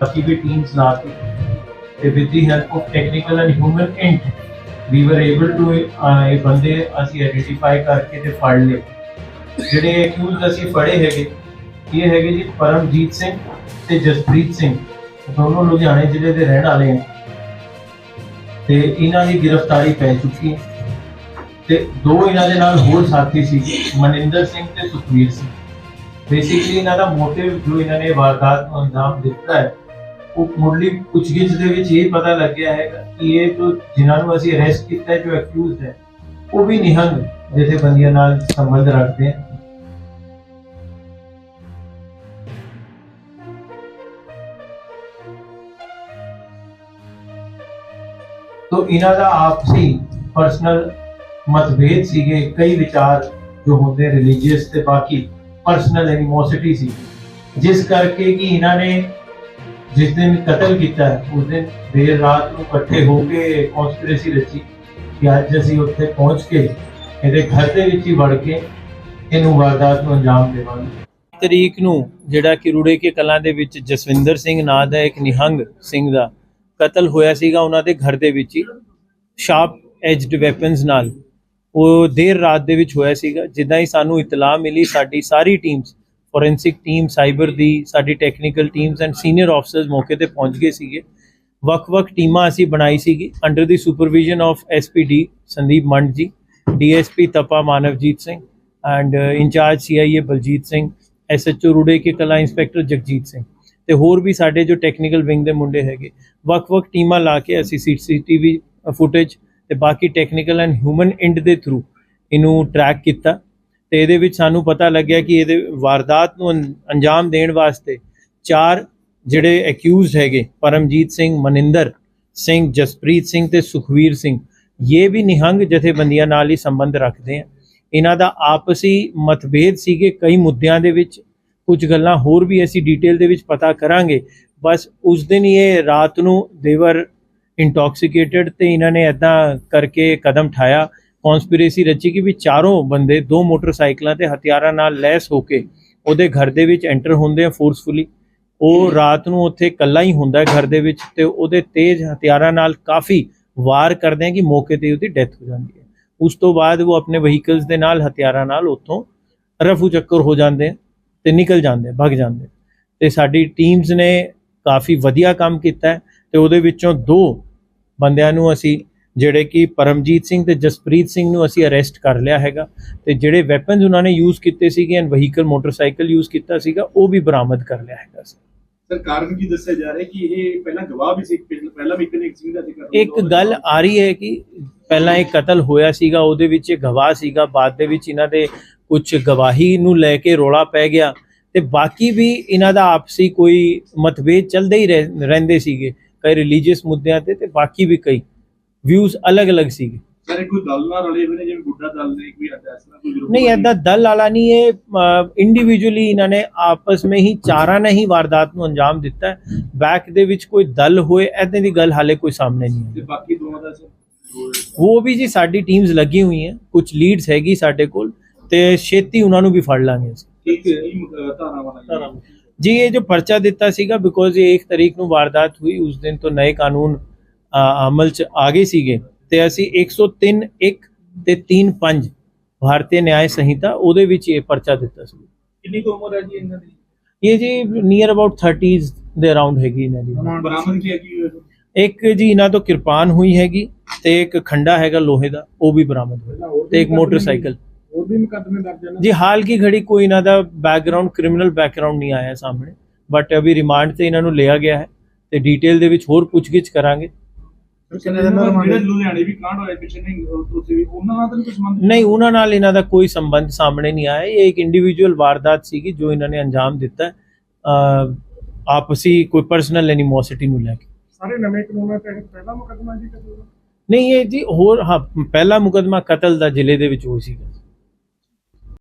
ਬਾਕੀ ਵੀ ਟੀਮਸ ਲਾ ਕੇ ਤੇ with the help of technical and human int ਵੀ ਵਰ ਇਹ ਬੰਦੇ ਅਸੀਂ ਆਈਡੈਂਟੀਫਾਈ ਕਰਕੇ ਤੇ ਫੜ ਲਏ। ਜਿਹੜੇ ਅਕਿਊਜ਼ ਅਸੀਂ ਫੜੇ ਹੈਗੇ, ਇਹ ਹੈਗੇ ਜੀ ਪਰਮਜੀਤ ਸਿੰਘ ਤੇ ਜਸਪ੍ਰੀਤ ਸਿੰਘ। ਦੋਨੋਂ ਲੁਧਿਆਣੇ ਜ਼ਿਲ੍ਹੇ ਦੇ ਰਹਿਣ ਵਾਲੇ ਹਨ ਤੇ ਇਹਨਾਂ ਦੀ ਗ੍ਰਿਫਤਾਰੀ ਪੈ ਚੁੱਕੀ ਹੈ। ਤੇ ਦੋ ਇਹਨਾਂ ਦੇ ਨਾਲ ਹੋਰ ਸਾਥੀ ਸੀ, ਮਨਿੰਦਰ ਸਿੰਘ ਤੇ ਸੁਖਵੀਰ ਸਿੰਘ। ਬੇਸਿਕਲੀ ਇਹਨਾਂ ਦਾ ਮੋਟਿਵ ਜੋ ਇਹਨਾਂ ਨੇ ਵਾਰਦਾਤ ਨੂੰ ਅੰਜਾਮ ਦਿੱਤਾ ਹੈ ਉਹ ਮੁੱਢਲੀ ਪੁੱਛਗਿੱਛ ਦੇ ਵਿੱਚ ਇਹ ਪਤਾ ਲੱਗਿਆ ਹੈਗਾ ਕਿ ਇਹ ਜੋ ਜਿਨ੍ਹਾਂ ਨੂੰ ਅਸੀਂ ਅਰੈਸਟ ਕੀਤਾ ਹੈ, ਜੋ ਅਕਿਊਜ਼ਡ ਹੈ, ਉਹ ਵੀ ਨਿਹੰਗ ਜਥੇਬੰਦੀਆਂ ਨਾਲ ਸੰਬੰਧ ਰੱਖਦੇ ਹਨ। ਤੋ ਇਹਨਾਂ ਦਾ ਆਪਸੀ ਪਰਸਨਲ ਮਤਭੇਦ ਸੀਗੇ, ਕਈ ਵਿਚਾਰ ਜੋ ਹੁੰਦੇ ਰਿਲੀਜੀਅਸ ਤੇ ਬਾਕੀ ਪਰਸਨਲ ਐਨੀਮੋਸਿਟੀ ਸੀ। ਜਿਸ ਕਰਕੇ ਕਿ ਇਹਨਾਂ ਨੇ ਜਿਸ ਦਿਨ ਕਤਲ ਕੀਤਾ, ਉਸ ਦਿਨ ਦੇਰ ਰਾਤ ਨੂੰ ਇਕੱਠੇ ਹੋ ਕੇ ਕਨਸਪੀਰੇਸੀ ਰਚੀ ਕਿ ਅੱਜ ਅਸੀਂ ਉੱਥੇ ਪਹੁੰਚ ਕੇ ਇਹਦੇ ਘਰ ਦੇ ਵਿੱਚ ਹੀ ਵੜ ਕੇ ਇਹਨੂੰ ਵਾਰਦਾਤ ਨੂੰ ਅੰਜਾਮ ਦੇਵਾਂਗੇ। ਤਰੀਕ ਨੂੰ ਜਿਹੜਾ ਕਿ ਰੂੜੇ ਕੇ ਕਲਾਂ ਦੇ ਵਿੱਚ ਜਸਵਿੰਦਰ ਸਿੰਘ ਨਾਂ ਦਾ ਇੱਕ ਨਿਹੰਗ ਸਿੰਘ ਦਾ ਕਤਲ ਹੋਇਆ ਸੀਗਾ ਉਹਨਾਂ ਦੇ ਘਰ ਦੇ ਵਿੱਚ ਹੀ ਸ਼ਾਰਪ ਐਜਡ ਵੈਪਨਸ ਨਾਲ। ਉਹ ਦੇਰ ਰਾਤ ਦੇ ਵਿੱਚ ਹੋਇਆ ਸੀਗਾ, ਜਿੱਦਾਂ ਹੀ ਸਾਨੂੰ ਇਤਲਾਹ ਮਿਲੀ, ਸਾਡੀ ਸਾਰੀ ਟੀਮਸ ਫੋਰੈਂਸਿਕ ਟੀਮ ਸਾਈਬਰ ਦੀ ਸਾਡੀ technical teams and senior officers ਮੌਕੇ ਤੇ ਪਹੁੰਚ ਗਏ ਸੀਗੇ। ਵੱਖ-ਵੱਖ ਟੀਮਾਂ ਅਸੀਂ ਬਣਾਈ ਸੀਗੀ। Under the supervision of SPD Sandeep Mand ji DSP Tapa Manavjit Singh and uh, incharge CIA Baljit Singh SHO Roore Ke Kalan inspector Jagjit Singh ਤੇ ਹੋਰ ਵੀ ਸਾਡੇ ਜੋ ਟੈਕਨੀਕਲ ਵਿੰਗ ਦੇ ਮੁੰਡੇ ਹੈਗੇ। ਵੱਖ-ਵੱਖ ਟੀਮਾਂ ਲਾ ਕੇ ਅਸੀਂ ਸੀਸੀਟੀਵੀ ਫੁਟੇਜ ਤੇ ਬਾਕੀ ਟੈਕਨੀਕਲ ਐਂਡ ਹਿਊਮਨ ਇੰਡ ਦੇ ਥਰੂ ਇਹਨੂੰ ਟਰੈਕ ਕੀਤਾ। ਤੇ ਇਹਦੇ ਵਿੱਚ ਸਾਨੂੰ ਪਤਾ ਲੱਗਿਆ ਕਿ ਇਹਦੇ ਵਾਰਦਾਤ ਨੂੰ ਅੰ- ਅੰਜਾਮ ਦੇਣ ਵਾਸਤੇ ਚਾਰ ਜਿਹੜੇ ਅਕਿਊਜ਼ਡ ਹੈਗੇ, ਪਰਮਜੀਤ ਸਿੰਘ, ਮਨਿੰਦਰ ਸਿੰਘ, ਜਸਪ੍ਰੀਤ ਸਿੰਘ ਤੇ ਸੁਖਵੀਰ ਸਿੰਘ, ਇਹ ਵੀ ਨਿਹੰਗ ਜਥੇਬੰਦੀਆਂ ਨਾਲ ਹੀ ਸੰਬੰਧ ਰੱਖਦੇ ਆ। ਇਹਨਾਂ ਦਾ ਆਪਸੀ ਮਤਭੇਦ ਸੀਗੇ, ਕਈ ਮੁੱਦਿਆਂ ਦੇ ਵਿੱਚ ਕੁਝ ਗੱਲਾਂ ਹੋਰ ਵੀ ਅਸੀਂ ਡਿਟੇਲ ਦੇ ਵਿੱਚ ਪਤਾ ਕਰਾਂਗੇ। ਬਸ ਉਸ ਦਿਨ ਹੀ ਇਹ ਰਾਤ ਨੂੰ ਦੇਵਰ ਇੰਟੌਕਸੀਕੇਟਡ ਤੇ ਇਹਨਾਂ ਨੇ ਐਦਾਂ ਕਰਕੇ ਕਦਮ ਠਾਇਆ। ਕਨਸਪੀਰੇਸੀ ਰਚੀ ਕਿ ਵੀ ਚਾਰੋਂ ਬੰਦੇ ਦੋ ਮੋਟਰਸਾਈਕਲਾਂ ਤੇ ਹਥਿਆਰਾਂ ਨਾਲ ਲੈਸ ਹੋ ਕੇ ਉਹਦੇ ਘਰ ਦੇ ਵਿੱਚ ਐਂਟਰ ਹੁੰਦੇ ਆ ਫੋਰਸਫੁਲੀ ਉਹ ਰਾਤ ਨੂੰ ਉੱਥੇ ਇਕੱਲਾ ਹੀ ਹੁੰਦਾ ਹੈ ਘਰ ਦੇ ਵਿੱਚ ਤੇ ਉਹਦੇ ਤੇਜ਼ ਹਥਿਆਰਾਂ ਨਾਲ ਕਾਫੀ ਵਾਰ ਕਰਦੇ ਆ ਕਿ ਮੌਕੇ ਤੇ ਉਹਦੀ ਡੈਥ ਹੋ ਜਾਂਦੀ ਹੈ। ਉਸ ਤੋਂ ਬਾਅਦ ਉਹ ਆਪਣੇ ਵਹੀਕਲਸ ਦੇ ਨਾਲ ਹਥਿਆਰਾਂ ਨਾਲ ਉੱਥੋਂ ਰਫੂ ਚੱਕਰ ਹੋ ਜਾਂਦੇ ਤੇ ਨਿਕਲ ਜਾਂਦੇ ਭੱਗ ਜਾਂਦੇ। ਤੇ ਸਾਡੀ ਟੀਮਸ ਨੇ ਕਾਫੀ ਵਧੀਆ ਕੰਮ ਕੀਤਾ ਤੇ ਉਹਦੇ ਵਿੱਚੋਂ ਦੋ ਬੰਦਿਆਂ ਨੂੰ ਅਸੀਂ ਜਿਹੜੇ ਕਿ ਪਰਮਜੀਤ ਸਿੰਘ ਤੇ ਜਸਪ੍ਰੀਤ ਸਿੰਘ ਨੂੰ ਅਸੀਂ ਅਰੈਸਟ ਕਰ ਲਿਆ ਹੈਗਾ ਤੇ ਜਿਹੜੇ ਵੈਪਨਸ ਉਹਨਾਂ ਨੇ ਯੂਜ਼ ਕੀਤੇ ਸੀਗੇ ਐਂਡ ਵਹੀਕਲ ਮੋਟਰਸਾਈਕਲ ਯੂਜ਼ ਕੀਤਾ ਸੀਗਾ ਉਹ ਵੀ ਬਰਾਮਦ ਕਰ ਲਿਆ ਹੈਗਾ ਸੀ ਸਰ ਕਾਰਨ ਕੀ ਦੱਸਿਆ ਜਾ ਰਿਹਾ ਕਿ ਇਹ ਪਹਿਲਾਂ ਗਵਾਹ ਵੀ ਸੀ ਪਹਿਲਾਂ ਵੀ ਇੱਕ ਸਿੰਘ ਦਾ ਜ਼ਿਕਰ ਇੱਕ ਗੱਲ ਆ ਰਹੀ ਹੈ ਕਿ ਪਹਿਲਾਂ ਇੱਕ ਕਤਲ ਹੋਇਆ ਸੀਗਾ ਉਹਦੇ ਵਿੱਚ ਇਹ ਗਵਾਹ ਸੀਗਾ ਬਾਅਦ ਦੇ ਵਿੱਚ ਇਹਨਾਂ ਦੇ ਕੁਝ ਗਵਾਹੀ ਨੂੰ ਲੈ ਕੇ ਰੋਲਾ ਪੈ ਗਿਆ ਤੇ ਬਾਕੀ ਵੀ ਇਹਨਾਂ ਦਾ ਆਪਸੀ ਕੋਈ ਮਤਭੇਦ ਚੱਲਦੇ ਹੀ ਰਹਿ- ਰਹਿੰਦੇ ਸੀਗੇ ਕਈ ਰਿਲੀਜੀਅਸ ਮੁੱਦਿਆਂ ਤੇ ਤੇ ਬਾਕੀ ਵੀ ਕਈ। ਵਿਊਜ਼ ਅਲੱਗ-ਅਲੱਗ ਸੀਗੇ। ਸਰ ਕੋਈ ਦਲ ਨਾਲ ਰਲੇ ਹੋਏ ਨੇ ਜਿਵੇਂ ਬੁੱਢਾ ਦਲ ਨੇ ਕੋਈ ਐਸਾ ਕੋਈ ਗਰੁੱਪ ਨਹੀਂ ਐਦਾਂ ਦਲ ਵਾਲਾ ਨਹੀਂ ਇਹ ਇੰਡੀਵਿਜੂਅਲੀ ਇਹਨਾਂ ਨੇ ਆਪਸ ਵਿੱਚ ਹੀ ਚਾਰਾਂ ਨੇ ਹੀ ਵਾਰਦਾਤ ਨੂੰ ਅੰਜਾਮ ਦਿੱਤਾ ਹੈ। ਬੈਕ ਦੇ ਵਿੱਚ ਕੋਈ ਦਲ ਹੋਏ ਐਦਾਂ ਦੀ ਗੱਲ ਹਾਲੇ ਕੋਈ ਸਾਹਮਣੇ ਨਹੀਂ ਤੇ ਆਈ ਬਾਕੀ ਦੋਵਾਂ ਦਾ ਸਰ ਉਹ ਵੀ ਜੀ ਸਾਡੀ ਟੀਮਸ ਲੱਗੀ ਹੋਈ ਹੈ ਕੁਝ ਲੀਡਸ ਹੈਗੀ ਸਾਡੇ ਕੋਲ ਤੇ ਛੇਤੀ ਉਹਨਾਂ ਨੂੰ ਵੀ ਫੜ ਲਾਂਗੇ ਅਸੀਂ। ਕੀ ਕੀ ਧਾਰਾਵਾਂ ਜੀ ਇਹ ਜੋ ਪਰਚਾ ਦਿੱਤਾ ਸੀਗਾ ਬਿਕੋਜ਼ ਇਹ 1 ਤਰੀਕ ਨੂੰ ਵਾਰਦਾਤ ਹੋਈ ਉਸ ਦਿਨ ਤੋਂ ਨਏ ਕਾਨੂੰਨ ਅਮਲ ਚ ਆ ਗਏ ਸੀਗੇ ਤੇ ਅਸੀਂ 103 1 ਤੇ 3 5 ਭਾਰਤੀ ਨਿਆਂ ਸੰਹਿਤਾ ਉਹਦੇ ਵਿੱਚ ਇਹ ਪਰਚਾ ਦਿੱਤਾ ਸੀ। ਕਿੰਨੀ ਕੁ ਉਮਰ ਹੈ ਜੀ ਇਹਨਾਂ ਦੀ? ਇਹ ਜੀ ਨੀਅਰ ਅਬਾਊਟ 30s ਦੇ ਅਰਾਊਂਡ ਹੈਗੀ ਇਹਨਾਂ ਦੀ। ਬਰਾਮਦ ਕੀ ਹੋਇਆ ਇੱਕ ਜੀ ਇਹਨਾਂ ਤੋਂ ਕਿਰਪਾਨ ਹੋਈ ਹੈਗੀ ਤੇ ਇੱਕ ਖੰਡਾ ਹੈਗਾ ਲੋਹੇ ਦਾ ਉਹ ਵੀ ਬਰਾਮਦ ਹੋਇਆ ਤੇ ਇੱਕ ਮੋਟਰਸਾਈਕਲ। ਹੋਰ ਵੀ ਮੁਕੱਦਮੇ ਦਰਜ ਹਨ? ਜੀ ਹਾਲ ਕੀ ਘੜੀ ਕੋਈ ਇਹਨਾਂ ਦਾ ਬੈਕਗ੍ਰਾਉਂਡ ਕ੍ਰਿਮੀਨਲ ਬੈਕਗ੍ਰਾਉਂਡ ਨਹੀਂ ਆਇਆ ਸਾਹਮਣੇ ਬਟ ਅਭੀ ਰਿਮਾਂਡ ਤੇ ਇਹਨਾਂ ਨੂੰ ਲਿਆ ਗਿਆ ਹੈ ਤੇ ਡਿਟੇਲ ਦੇ ਵਿੱਚ ਹੋਰ ਪੁੱਛਗਿੱਛ ਕਰਾਂਗੇ। ਜਿਹੜੇ ਲੁਧਿਆਣੇ ਵੀ ਕਾਂਡ ਹੋਇਆ ਪਿੱਛੇ ਨਹੀਂ ਉੱਥੇ ਵੀ ਉਹਨਾਂ ਨਾਲ ਤਾਂ ਨਹੀਂ ਕੋਈ ਸੰਬੰਧ ਨਹੀਂ ਉਹਨਾਂ ਨਾਲ ਇਹਨਾਂ ਦਾ ਕੋਈ ਸੰਬੰਧ ਸਾਹਮਣੇ ਨਹੀਂ ਆਇਆ। ਇਹ ਇੱਕ ਇੰਡੀਵਿਜੂਅਲ ਵਾਰਦਾਤ ਸੀਗੀ ਜੋ ਇਹਨਾਂ ਨੇ ਅੰਜਾਮ ਦਿੱਤਾ। ਆਪਸੀ ਕੋਈ ਪਰਸਨਲ ਐਨੀਮੋਸਿਟੀ ਨੂੰ ਲੈ ਕੇ। ਸਾਰੇ ਨਵੇਂ ਕਾਨੂੰਨਾਂ ਤਹਿਤ ਪਹਿਲਾ ਮੁਕੱਦਮਾ ਜੀ ਕਦੋਂ ਨਹੀਂ ਇਹ ਜੀ ਹੋਰ ਹਾਂ ਪਹਿਲਾ ਮੁਕਦਮਾ ਕਤਲ ਦਾ ਜ਼ਿਲ੍ਹੇ ਦੇ ਵਿੱਚ ਹੋਈ ਸੀਗਾ